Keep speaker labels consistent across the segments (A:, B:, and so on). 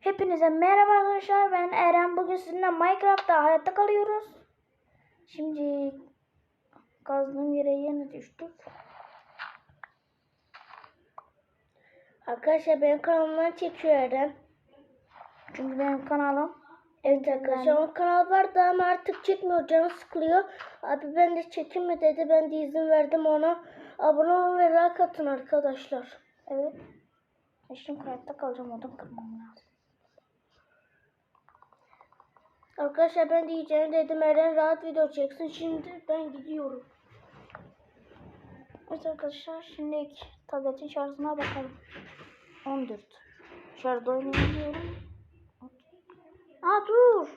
A: Hepinize merhaba arkadaşlar. Ben Eren. Bugün sizinle Minecraft'ta hayatta kalıyoruz. Şimdi kazdığım yere yine düştük.
B: Arkadaşlar benim kanalımdan çekiyor Eren.
A: Çünkü benim kanalım
B: Evet arkadaşlar onun kanal vardı ama artık çekmiyor canı sıkılıyor. Abi ben de çekeyim mi dedi ben de izin verdim ona. Abone olun ve like atın arkadaşlar.
A: Evet. Şimdi hayatta kalacağım. Odun kırmam lazım.
B: Arkadaşlar ben diyeceğim dedim Eren rahat video çeksin. Şimdi ben gidiyorum.
A: Evet arkadaşlar şimdi tabletin şarjına bakalım. 14. Şarjda oynayabiliyorum. Aa dur.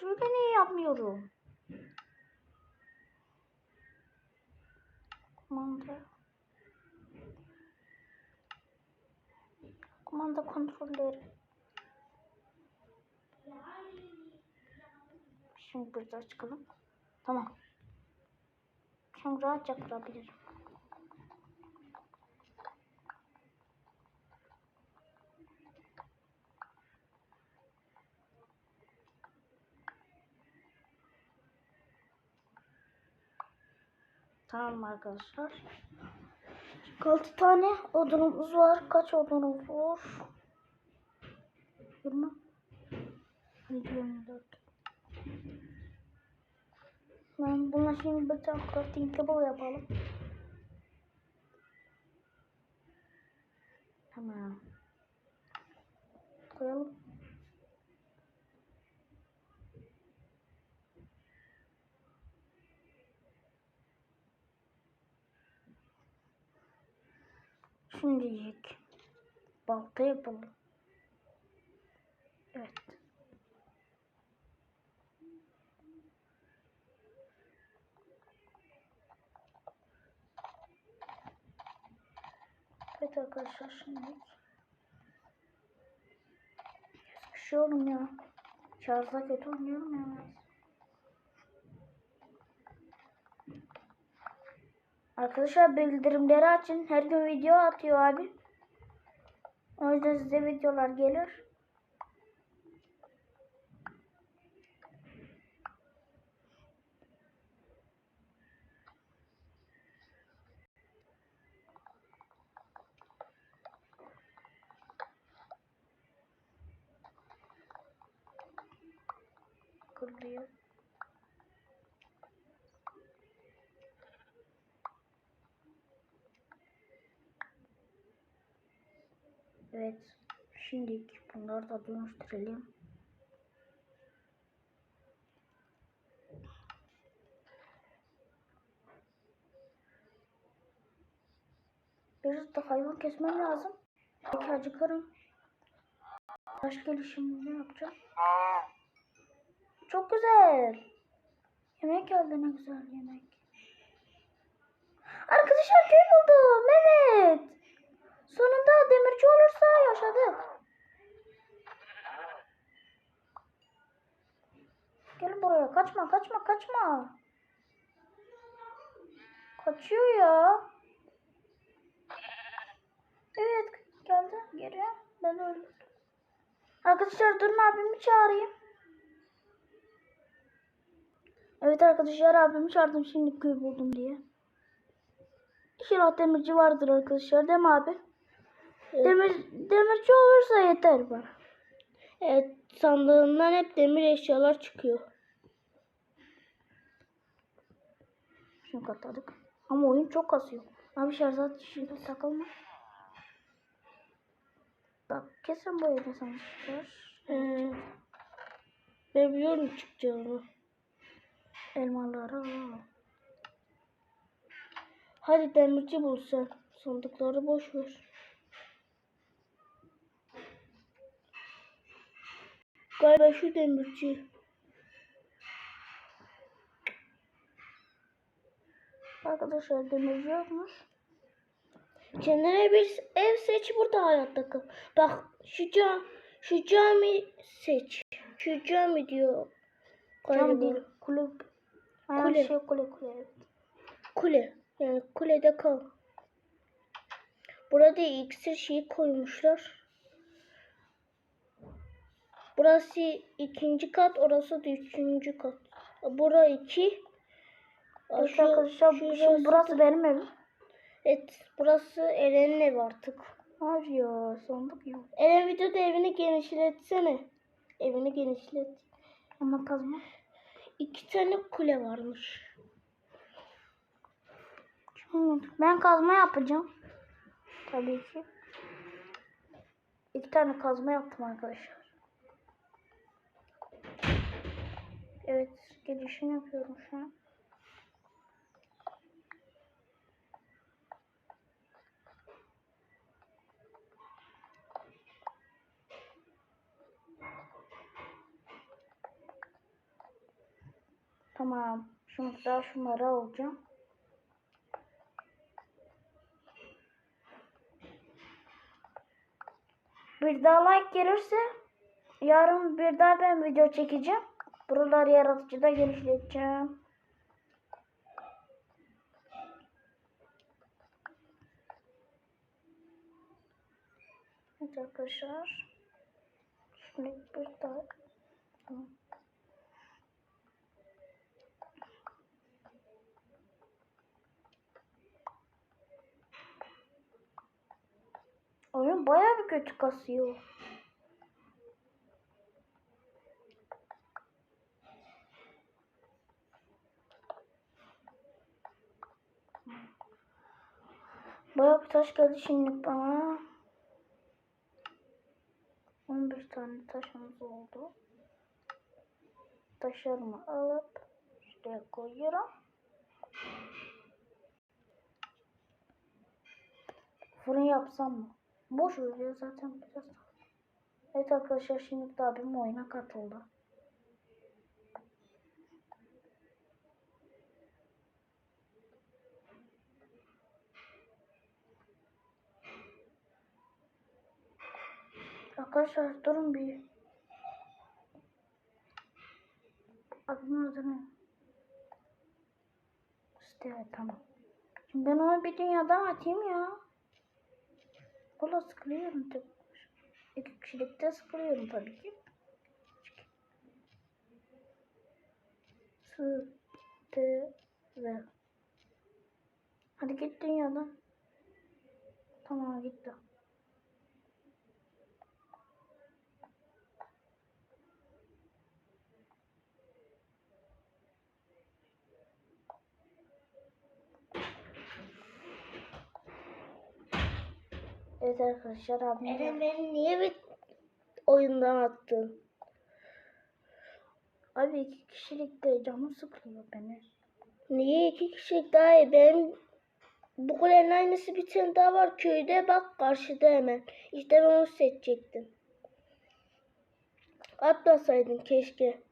A: Şöyle niye yapmıyorum? Kumanda. Kumanda kontrolleri. Şimdi burada çıkalım. Tamam. Şimdi rahatça kurabilirim. Tamam arkadaşlar. 6 tane odunumuz var. Kaç odunumuz var? 20. 24. Ben buna şimdi bir tane crafting table yapalım. Tamam. Koyalım. Şimdi yiyecek. Balta yapalım. Evet. Evet arkadaşlar şimdi. Sıkışıyorum ya. Şarjda kötü oynuyorum ya. Arkadaşlar bildirimleri açın. Her gün video atıyor abi. O yüzden size videolar gelir. Evet. Şimdi bunları da dönüştürelim. Biraz da hayvan kesmem lazım. Belki acıkarım. Taş gelişimi ne yapacağım? Çok güzel. Yemek geldi ne güzel yemek. Arkadaşlar köy buldum. Evet. Sonunda demirci olursa yaşadık. Gelin buraya. Kaçma, kaçma, kaçma. Kaçıyor ya. Evet, geldi geri. Ben öldüm. Arkadaşlar durun abimi çağırayım. Evet arkadaşlar abimi çağırdım şimdi köy buldum diye. İnşallah demirci vardır arkadaşlar değil mi abi? Demir, demirci olursa yeter bana.
B: Evet sandığından hep demir eşyalar çıkıyor.
A: Şunu katladık. Ama oyun çok kasıyor. Abi şarjat şimdi takılma. Bak kesin bu evde sana çıkar.
B: Ee, ben biliyorum çıkacağını.
A: Elmaları al.
B: Hadi demirci bul sen. Sandıkları boş ver. Galiba şu demirci.
A: Arkadaşlar demirci yokmuş.
B: Kendine bir ev seç burada hayatta kal. Bak şu cam, şu cami seç. Şu cami diyor.
A: Cam
B: Galiba.
A: değil. Kulüp. Kule.
B: Kule.
A: Şey kule kule. evet.
B: Kule. Yani kulede kal. Burada iksir şeyi koymuşlar. Burası ikinci kat, orası da üçüncü kat. Bura iki. Şu-
A: arkadaşlar şimdi burası benim evim.
B: Evet, burası Eren'in evi artık.
A: Hayır ya sandık yok.
B: Eren videoda evini genişletsene. Evini genişlet.
A: Ama kazma.
B: İki tane kule varmış.
A: Ben kazma yapacağım. Tabii ki. İki tane kazma yaptım arkadaşlar. Evet gelişim yapıyorum şu an. Tamam. Şimdi daha şunları alacağım. Bir daha like gelirse yarın bir daha ben video çekeceğim. Buraları yaratıcıda genişleteceğim. Evet arkadaşlar. Şimdi Tamam. Oyun bayağı bir kötü kasıyor. Bayağı bir taş geldi şimdi bana. 11 tane taşımız oldu. Taşlarımı alıp şuraya koyuyorum. Fırın yapsam mı? Boş ya zaten biraz. Evet arkadaşlar şimdi abim oyuna katıldı. Arkadaşlar durun bir. Abimin adı ne? İşte evet, tamam. Şimdi ben onu bir dünyadan atayım ya. Valla sıkılıyorum tabii. İki kişilikte sıkılıyorum tabii ki. Sıkı ve Hadi git dünyadan. Tamam gitti. Evet arkadaşlar abim
B: Eren beni niye bir oyundan attın?
A: Abi iki kişilikte canım sıkılıyor beni.
B: Niye iki kişilik daha iyi? Benim bu kulenin aynısı bir tane daha var köyde. Bak karşıda hemen. İşte ben onu seçecektim. Atmasaydın keşke.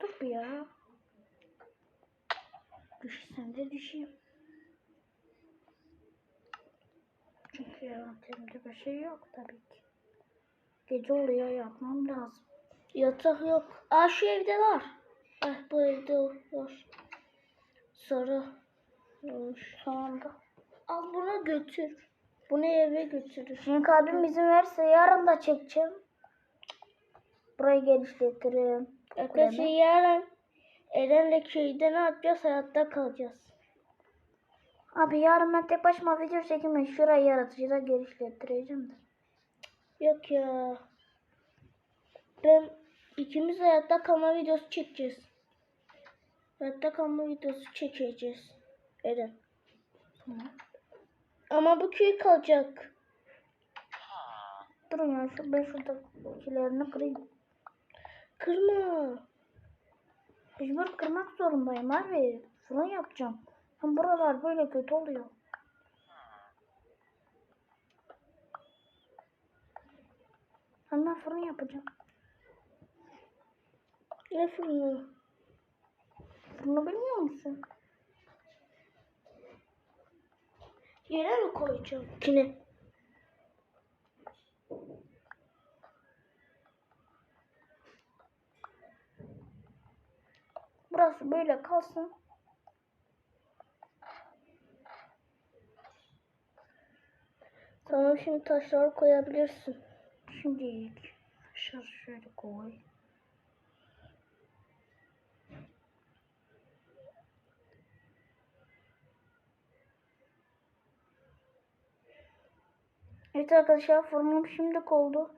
A: Dur ya. Düşsem de düşeyim. Envanterimde bir şey yok tabii ki. Gece oluyor yapmam lazım.
B: Yatak yok. Aa şu evde var. Ah bu evde var. Sarı.
A: Şu anda.
B: Al bunu götür. Bunu eve götürür.
A: Şimdi abim izin verirse yarın da çekeceğim. Burayı genişletirim.
B: Arkadaşlar
A: Kulemi.
B: yarın Eren'le köyde ne yapacağız? Hayatta kalacağız.
A: Abi yarın ben tek başıma video çekeyim. Şurayı yaratıcıda genişlettireceğim de.
B: Yok ya. Ben ikimiz hayatta kalma videosu çekeceğiz. Hayatta kalma videosu çekeceğiz. Eren.
A: Tamam.
B: Ama bu köy kalacak.
A: Durun ya şu ben şuradakilerini kırayım.
B: Kırma.
A: Mecbur kırmak zorundayım abi. Fırın yapacağım. Hem buralar böyle kötü oluyor. Hemen fırın yapacağım.
B: Ne fırını?
A: Bunu bilmiyor musun?
B: Yere mi koyacağım? Kine.
A: Burası böyle kalsın.
B: Tamam şimdi taşları koyabilirsin.
A: Şimdi şöyle şöyle koy. Evet arkadaşlar fırınım şimdi oldu.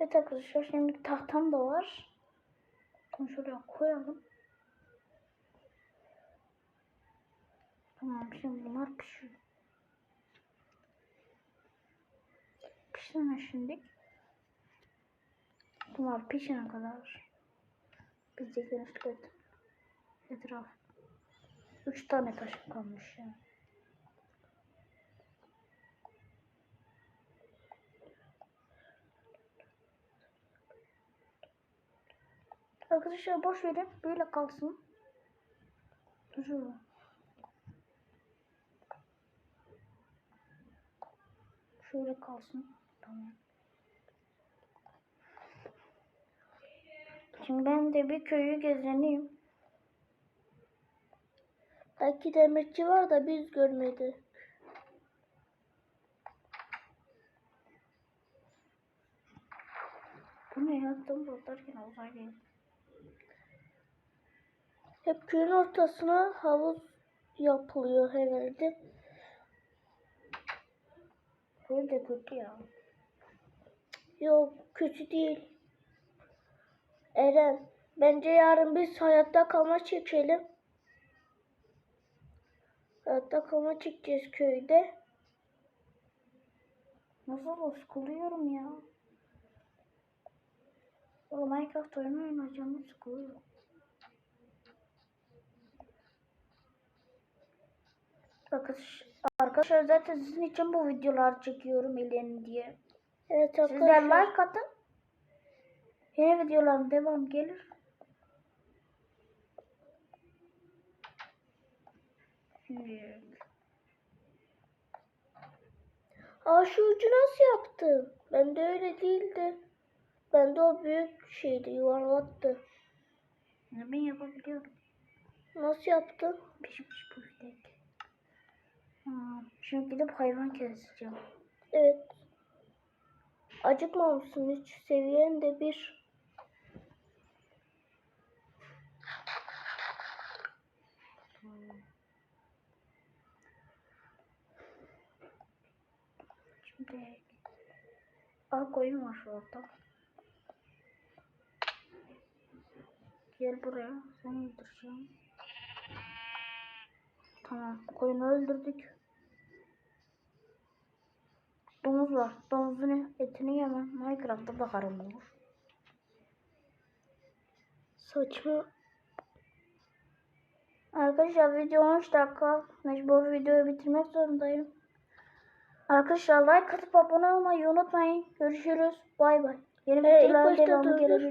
A: Evet arkadaşlar şimdi tahtam da var. Bunu şuraya koyalım. Tamam şimdi bunlar pişiyor. Pişsin şimdi. Bunlar pişene kadar de genişledim. Etraf. Üç tane taşım kalmış yani. Arkadaşlar boş verin. Böyle kalsın. Şöyle. Şöyle kalsın. Şimdi ben de bir köyü gezeneyim.
B: Belki demirci var da biz görmedik.
A: Bu ne ya? Tam batarken uzay değil.
B: Hep köyün ortasına havuz yapılıyor herhalde.
A: Böyle de kötü ya.
B: Yok kötü değil. Eren bence yarın biz hayatta kalma çekelim. Hayatta kalma çekeceğiz köyde.
A: Nasıl sıkılıyorum ya. O Minecraft oyunu oynayacağım sıkılıyor. Arkadaş, arkadaşlar zaten sizin için bu videolar çekiyorum ilerini diye.
B: Evet
A: Sizler
B: arkadaşlar.
A: like atın. Yeni videoların devam gelir. Şimdi
B: Aa şu ucu nasıl yaptın? Bende öyle değildi. Bende o büyük şeydi yuvarlaktı.
A: ne ben yapabiliyorum.
B: Nasıl yaptın?
A: Pişmiş büftek. Ha, şimdi gidip hayvan keseceğim.
B: Evet. Acıkmamışsın hiç. Seviyen de bir.
A: Şimdi al koyun var şurada. Gel buraya. Seni öldüreceğim. Tamam. Koyunu öldürdük. Domuz var. Domuzun etini yemem. Minecraft'ta bakarım olur.
B: Saçma.
A: Arkadaşlar video 13 dakika. Mecbur videoyu bitirmek zorundayım. Arkadaşlar like atıp abone olmayı unutmayın. Görüşürüz. Bay bay. Yeni videoların devamı gelebilir.